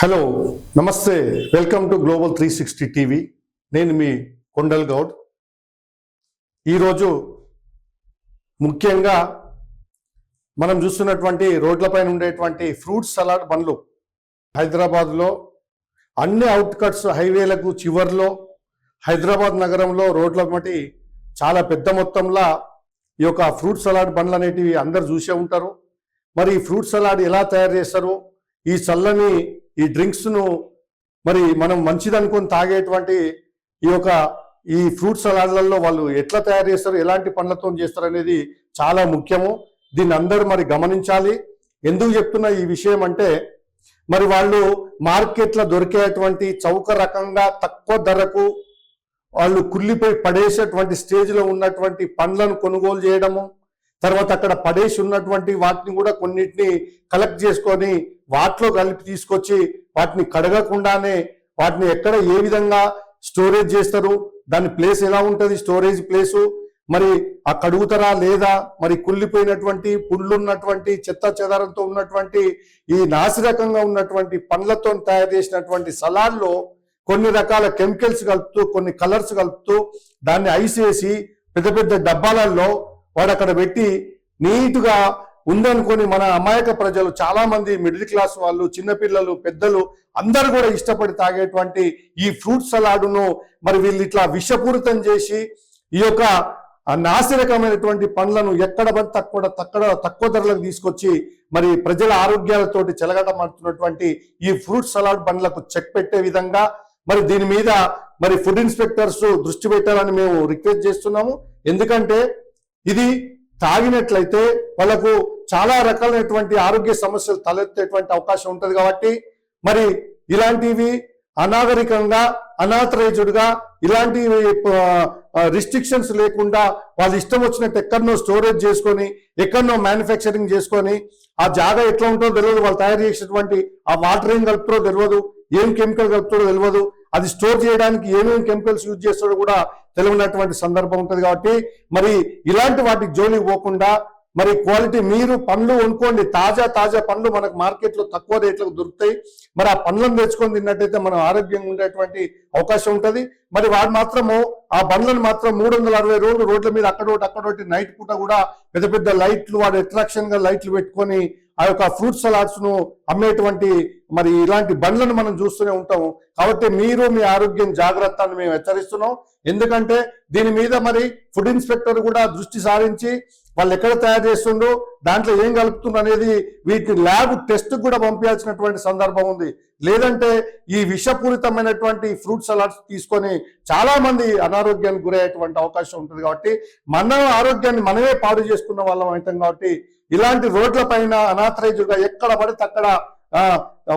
Hello namaste. Welcome to global three sixty TV. నేను మీ కొండల్ గౌడ్. ఈరోజు ముఖ్యంగా మనం చూస్తున్నటువంటి రోడ్లపైన ఉండేటువంటి ఫ్రూట్ సలాడ్ బండ్లు. హైదరాబాద్లో అన్ని అవుట్కట్స్ హైవేలకు చివర్లో హైదరాబాద్ నగరంలో రోడ్ల మటి చాలా పెద్ద మొత్తంలో ఈ యొక్క ఫ్రూట్ సలాడ్ బండ్లు అనేటివి అందరు చూసే ఉంటారు. మరి ఈ ఫ్రూట్ సలాడ్ ఎలా తయారు చేస్తారు ఈ చల్లని ఈ డ్రింక్స్ను మరి మనం మంచిది అనుకొని తాగేటువంటి ఈ యొక్క ఈ ఫ్రూట్ సలాడ్లలో వాళ్ళు ఎట్లా తయారు చేస్తారు? ఎలాంటి పండ్లతో చేస్తారు అనేది చాలా ముఖ్యము. దీన్ని అందరూ మరి గమనించాలి. ఎందుకు చెప్తున్న ఈ విషయం అంటే మరి వాళ్ళు మార్కెట్లో దొరికేటువంటి చౌక రకంగా తక్కువ ధరకు వాళ్ళు కుళ్ళిపోయి పడేసేటువంటి స్టేజ్లో ఉన్నటువంటి పండ్లను కొనుగోలు చేయడము తర్వాత అక్కడ పడేసి ఉన్నటువంటి వాటిని కూడా కొన్నిటిని కలెక్ట్ చేసుకొని వాటిలో కలిపి తీసుకొచ్చి వాటిని కడగకుండానే వాటిని ఎక్కడ ఏ విధంగా స్టోరేజ్ చేస్తారు దాని ప్లేస్ ఎలా ఉంటుంది స్టోరేజ్ ప్లేసు మరి ఆ కడుగుతారా లేదా? మరి కుళ్ళిపోయినటువంటి పుండ్లు ఉన్నటువంటి చెత్త చెదారంతో ఉన్నటువంటి ఈ నాసిరకంగా ఉన్నటువంటి పండ్లతో తయారు చేసినటువంటి సలాడ్లో కొన్ని రకాల కెమికల్స్ కలుపుతూ కొన్ని కలర్స్ కలుపుతూ దాన్ని ఐస్ వేసి పెద్ద పెద్ద డబ్బాలలో వాడు అక్కడ పెట్టి నీట్గా ఉందనుకొని మన అమాయక ప్రజలు చాలా మంది మిడిల్ క్లాస్ వాళ్ళు చిన్నపిల్లలు పెద్దలు అందరూ కూడా ఇష్టపడి తాగేటువంటి ఈ ఫ్రూట్ సలాడును మరి వీళ్ళు ఇట్లా విషపూరితం చేసి ఈ యొక్క నాసిరకమైనటువంటి పండ్లను ఎక్కడ పడితే తక్కువ తక్కువ తక్కువ ధరలకు తీసుకొచ్చి మరి ప్రజల ఆరోగ్యాలతోటి చెలగటమడుతున్నటువంటి ఈ ఫ్రూట్ సలాడ్ పండ్లకు చెక్ పెట్టే విధంగా మరి దీని మీద మరి ఫుడ్ ఇన్స్పెక్టర్స్ దృష్టి పెట్టాలని మేము రిక్వెస్ట్ చేస్తున్నాము. ఎందుకంటే ఇది తాగినట్లయితే వాళ్ళకు చాలా రకాలైనటువంటి ఆరోగ్య సమస్యలు తలెత్తేటువంటి అవకాశం ఉంటుంది కాబట్టి మరి ఇలాంటివి అనాగరికంగా అనాథరైజ్డ్గా ఇలాంటి రిస్ట్రిక్షన్స్ లేకుండా వాళ్ళు ఇష్టం వచ్చినట్టు ఎక్కడనో స్టోరేజ్ చేసుకొని ఎక్కడనో మ్యానుఫ్యాక్చరింగ్ చేసుకొని ఆ జాగా ఎట్లా ఉంటుందో తెలియదు వాళ్ళు తయారు చేసినటువంటి ఆ వాటర్ ఏం కలుపుతారో తెలియదు ఏం కెమికల్ కలుపుతారో తెలియదు అది స్టోర్ చేయడానికి ఏమేమి కెమికల్స్ యూజ్ చేస్తాడో కూడా తెలియనటువంటి సందర్భం ఉంటుంది కాబట్టి మరి ఇలాంటి వాటి జోలికి పోకుండా మరి క్వాలిటీ మీరు పండ్లు కొనుక్కోండి తాజా తాజా పండ్లు మనకు మార్కెట్లో తక్కువ రేట్లకు దొరుకుతాయి. మరి ఆ పండ్లను తెచ్చుకొని తిన్నట్టయితే మనం ఆరోగ్యంగా ఉండేటువంటి అవకాశం ఉంటుంది. మరి వాడు మాత్రము ఆ బండ్లను మాత్రం మూడు వందల అరవై రోజులు రోడ్ల మీద అక్కడోటి అక్కడోటి నైట్ పూట కూడా పెద్ద పెద్ద లైట్లు వాడు అట్రాక్షన్గా లైట్లు పెట్టుకొని ఆ యొక్క ఫ్రూట్ సలాడ్స్ను అమ్మేటువంటి మరి ఇలాంటి బండ్లను మనం చూస్తూనే ఉంటాము. కాబట్టి మీరు మీ ఆరోగ్యం జాగ్రత్త అని మేము హెచ్చరిస్తున్నాం. ఎందుకంటే దీని మీద మరి ఫుడ్ ఇన్స్పెక్టర్ కూడా దృష్టి సారించి వాళ్ళు ఎక్కడ తయారు చేస్తుండో దాంట్లో ఏం కలుపుతుండ్రు అనేది వీటి ల్యాబ్ టెస్ట్ కూడా పంపించాల్సినటువంటి సందర్భం ఉంది. లేదంటే ఈ విషపూరితమైనటువంటి ఫ్రూట్ సలాడ్స్ తీసుకొని చాలా మంది అనారోగ్యానికి గురయ్యేటువంటి అవకాశం ఉంటుంది కాబట్టి మన ఆరోగ్యాన్ని మనమే పాడు చేసుకున్న వాళ్ళం అవుతాం కాబట్టి ఇలాంటి రోడ్ల పైన అనాథరైజ్డ్గా ఎక్కడ పడితే అక్కడ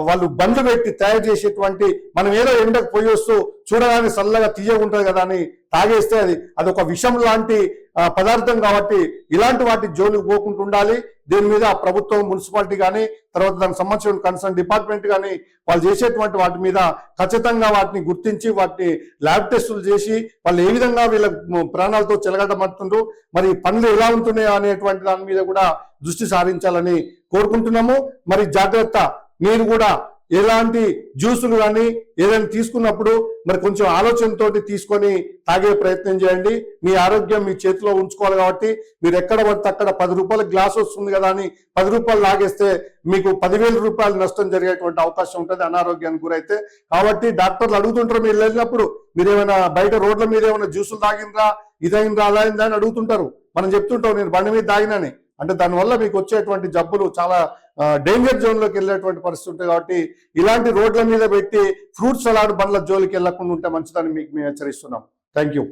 వాళ్ళు బండ్లు పెట్టి తయారు చేసేటువంటి మనం ఏదో ఎండకు పోయి వస్తూ చూడగానే చల్లగా తీయగుంటుంది కదా అని తాగేస్తే అది అది ఒక విషం లాంటి పదార్థం కాబట్టి ఇలాంటి వాటి జోలికి పోకుండా ఉండాలి. దీని మీద ప్రభుత్వం మున్సిపాలిటీ కానీ తర్వాత దానికి సంబంధించిన కన్సర్న్ డిపార్ట్మెంట్ కానీ వాళ్ళు చేసేటువంటి వాటి మీద ఖచ్చితంగా వాటిని గుర్తించి వాటిని ల్యాబ్ టెస్టులు చేసి వాళ్ళు ఏ విధంగా వీళ్ళ ప్రాణాలతో చెలగటమడుతుండ్రు మరి పనులు ఎలా ఉంటున్నాయో అనేటువంటి దాని మీద కూడా దృష్టి సారించాలని కోరుకుంటున్నాము. మరి జాగ్రత్త మీరు కూడా ఎలాంటి జ్యూసులు కానీ ఏదైనా తీసుకున్నప్పుడు మరి కొంచెం ఆలోచనతోటి తీసుకొని తాగే ప్రయత్నం చేయండి. మీ ఆరోగ్యం మీ చేతిలో ఉంచుకోవాలి కాబట్టి మీరు ఎక్కడ పడితే అక్కడ పది రూపాయల గ్లాస్ వస్తుంది కదా అని పది రూపాయలు లాగేస్తే మీకు పదివేల రూపాయలు నష్టం జరిగేటువంటి అవకాశం ఉంటుంది అనారోగ్యానికి గురైతే. కాబట్టి డాక్టర్లు అడుగుతుంటారు మీరు వెళ్ళినప్పుడు మీరు ఏమైనా బయట రోడ్ల మీద ఏమైనా జ్యూసులు తాగినరా ఇదైందా అలా అయిందా అని అడుగుతుంటారు. మనం చెప్తుంటాం నేను బండి మీద తాగినని. అంటే దానివల్ల మీకు వచ్చేటువంటి జబ్బులు చాలా డేంజర్ జోన్లోకి వెళ్ళేటువంటి పరిస్థితి ఉంటుంది కాబట్టి ఇలాంటి రోడ్ల మీద పెట్టి ఫ్రూట్ సలాడ్ బండ్ల జోలికి వెళ్ళకుండా ఉంటే మంచిదని మీకు మేము హెచ్చరిస్తున్నాం. Thank you